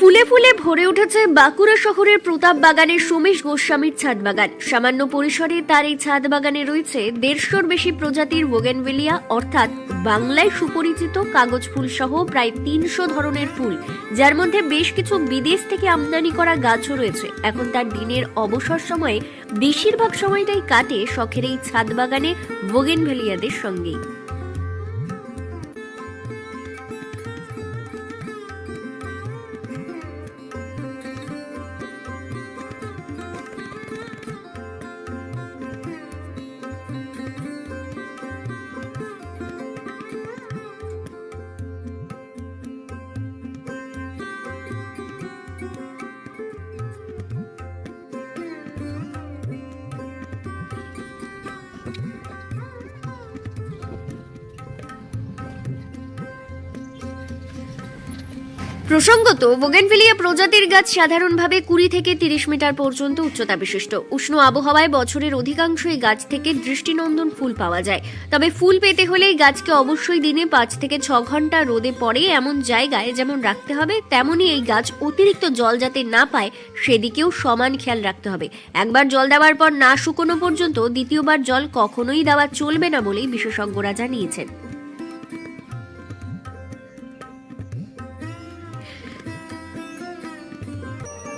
ফুলে ফুলে ভরে উঠেছে বাঁকুড়া শহরের প্রতাপ বাগানের সোমেশ গোস্বামীর ছাদ বাগান সামান্য পরিসরে তার এই ছাদ বাগানে রয়েছে দেড়শোর বেশি প্রজাতির বোগেনভেলিয়া, অর্থাৎ বাংলায় সুপরিচিত কাগজ ফুল সহ প্রায় তিনশো ধরনের ফুল, যার মধ্যে বেশ কিছু বিদেশ থেকে আমদানি করা গাছও রয়েছে। এখন তার দিনের অবসর সময়ে বেশিরভাগ সময়টাই কাটে শখের এই ছাদ বাগানে বোগেনভেলিয়াদের সঙ্গেই। প্রসঙ্গত, বোগেনভিলিয়া প্রজাতির গাছ সাধারণভাবে কুড়ি থেকে তিরিশ মিটার পর্যন্ত উচ্চতা বিশিষ্ট। উষ্ণ আবহাওয়ায় বছরের অধিকাংশ এই গাছ থেকে দৃষ্টিনন্দন ফুল পাওয়া যায়। তবে ফুল পেতে হলে গাছকে অবশ্যই দিনে পাঁচ থেকে ছ ঘণ্টা রোদে পড়ে এমন জায়গায় যেমন রাখতে হবে, তেমনই এই গাছ অতিরিক্ত জল যাতে না পায় সেদিকেও সমান খেয়াল রাখতে হবে। একবার জল দেওয়ার পর না শুকনো পর্যন্ত দ্বিতীয়বার জল কখনোই দেওয়া চলবে না বলেই বিশেষজ্ঞরা জানিয়েছেন।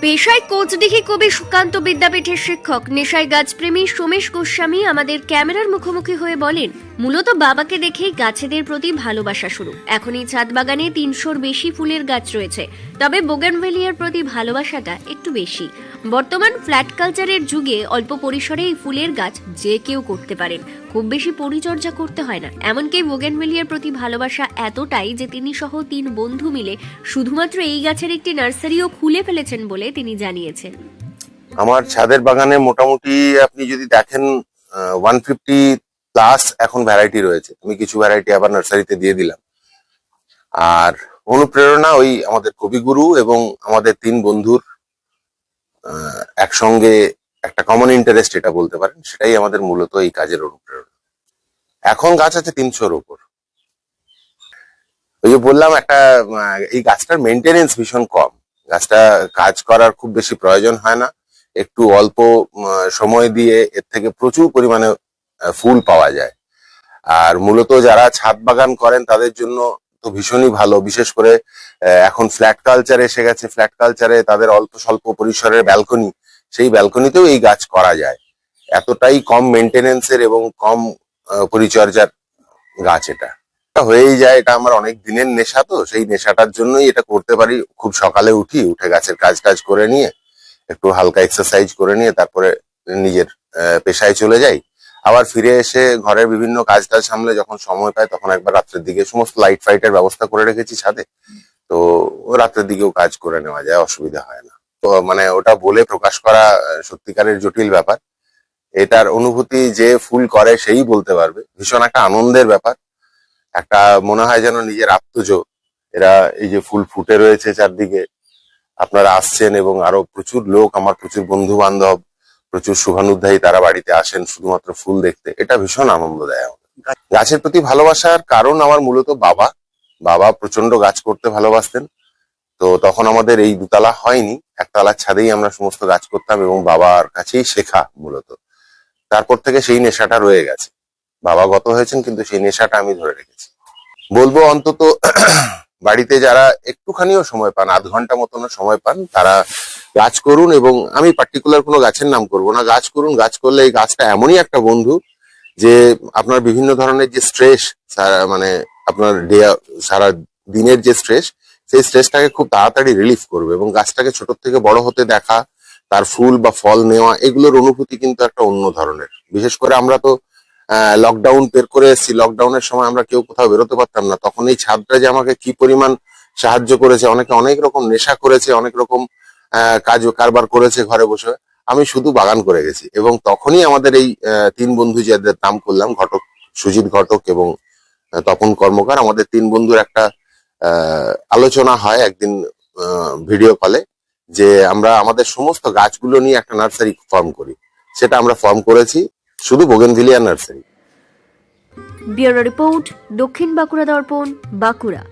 পেশায় কোচদিঘি কবি সুকান্ত বিদ্যাপীঠের শিক্ষক, নেশায় গাছপ্রেমী সোমেশ গোস্বামী আমাদের ক্যামেরার মুখোমুখি হয়ে বলেন মূলত বাবাকে দেখেই গাছেদের প্রতি ভালোবাসা শুরু। এখন এই ছাদ বাগানে তিনশোর বেশি ফুলের গাছ রয়েছে। তবে বোগানভেলিয়ার প্রতি ভালোবাসাটা একটু বেশি। বর্তমান ফ্ল্যাট কালচারের যুগে অল্প পরিসরে এই ফুলের গাছ যে কেউ করতে পারেন। খুব বেশি পরিচর্যা করতে হয় না। এমনকি বোগেনভেলিয়ার প্রতি ভালোবাসা এতটাই যে তিনি সহ তিন বন্ধু মিলে শুধুমাত্র এই গাছের একটি নার্সারিও খুলে ফেলেছেন বলে তিনি জানিয়েছেন। আমার ছাদের বাগানে মোটামুটি আপনি যদি দেখেন ওয়ান ফিফটি প্লাস এখন ভ্যারাইটি রয়েছে। আমি কিছু ভ্যারাইটি আবার নার্সারিতে দিয়ে দিলাম। আর অনুপ্রেরণা ওই আমাদের কবিগুরু এবং আমাদের তিন বন্ধুর একসঙ্গে একটা কমন ইন্টারেস্ট এটা বলতে পারেন, সেটাই আমাদের মূলত এই কাজের অনুপ্রেরণা। এখন গাছ আছে তিনশোর উপর ওই যে বললাম একটা এই গাছটার মেনটেনেন্স ভীষণ কম। গাছটা কাজ করার খুব বেশি প্রয়োজন হয় না। একটু অল্প সময় দিয়ে এর থেকে প্রচুর পরিমাণে ফুল পাওয়া যায়। আর মূলত যারা ছাদ বাগান করেন, তাদের জন্য তো ভীষণই ভালো। বিশেষ করে এখন ফ্ল্যাট কালচার এসে গেছে। ফ্ল্যাট কালচারে তাদের অল্প স্বল্প পরিসরের ব্যালকনি সেই ব্যালকনিতেও এই গাছ করা যায়। এতটাই কম মেনটেনেন্সের এবং কম পরিচর্যার গাছ এটা। এটা হয়েই যায়, এটা আমার অনেক দিনের নেশা তো, সেই নেশাটার জন্যই এটা করতে পারি। খুব সকালে উঠি, উঠে গাছের কাজ টাজ করে নিয়ে, একটু হালকা এক্সারসাইজ করে নিয়ে, তারপরে নিজের পেশায় চলে যাই। আবার ফিরে এসে ঘরের বিভিন্ন কাজ টাজ সামলে যখন সময় পায়, তখন একবার রাত্রের দিকে সমস্ত লাইট ফাইটের ব্যবস্থা করে রেখেছি ছাদে। তো রাত্রের দিকেও কাজ করে নেওয়া যায়, অসুবিধা হয় না। তো মানে ওটা বলে প্রকাশ করা সত্যিকারের জটিল ব্যাপার। এটার অনুভূতি যে ফুল করে সেই বলতে পারবে। ভীষণ একটা আনন্দের ব্যাপার। একটা মনে হয় যেন নিজের আত্মজ। এরা এই যে ফুল ফুটে রয়েছে চারদিকে। আপনারা আসছেন এবং আরও প্রচুর লোক, আমার প্রচুর বন্ধু বান্ধব প্রচুর শুভানুধ্যায়ী তারা বাড়িতে আসেন শুধুমাত্র ফুল দেখতে। এটা ভীষণ আনন্দ দেয় আমাদের গাছের প্রতি ভালোবাসার কারণ আমার মূলত বাবা। বাবা প্রচণ্ড গাছ করতে ভালোবাসতেন। তো তখন আমাদের এই দুতলা হয়নি। একতলার ছাদেই আমরা সমস্ত গাছ করতাম এবং বাবার কাছেই শেখা মূলত। তারপর থেকে সেই নেশাটা রয়ে গেছে। বাবা গত হয়েছেন, কিন্তু সেই নেশাটা আমি ধরে রেখেছি। বলব অন্তত বাড়িতে যারা একটুখানিও সময় পান, আধ ঘণ্টা মতনও সময় পান, তারা গাছ করুন এবং আমি পার্টিকুলার কোনো গাছের নাম করব না। গাছ করুন, গাছ করলে এই গাছটা এমনই একটা বন্ধু যে আপনার বিভিন্ন ধরনের যে স্ট্রেস মানে আপনার ডে- সারা দিনের যে স্ট্রেস সেই স্ট্রেসটাকে খুব তাড়াতাড়ি রিলিফ করবে এবং গাছটাকে ছোট থেকে বড় হতে দেখা, তার ফুল বা ফল নেওয়া, এগুলোর অনুভূতি কিন্তু একটা অন্য ধরনের। বিশেষ করে আমরা তো লকডাউন বের করে এসেছি। লকডাউনের সময় আমরা কেউ কোথাও বেরোতে পারতাম না। তখন এই ছাদটা যে আমাকে কি পরিমাণ সাহায্য করেছে, অনেকে অনেক রকম নেশা করেছে, অনেক রকম কাজ কারবার করেছে ঘরে বসে। আমি শুধু বাগান করে গেছি এবং তখনই আমাদের এই তিন বন্ধু যাদের নাম করলাম, ঘটক সুজিত ঘটক এবং তপন কর্মকার, আমাদের তিন বন্ধুর একটা আলোচনা হয় একদিন ভিডিও কলে যে আমরা আমাদের সমস্ত গাছগুলো নিয়ে একটা নার্সারি ফর্ম করি। সেটা আমরা ফর্ম করেছি। শুধু বোগেনভিলিয়া নার্সারি ব্যুরো রিপোর্ট দক্ষিণ বাঁকুড়া দর্পণ বাঁকুড়া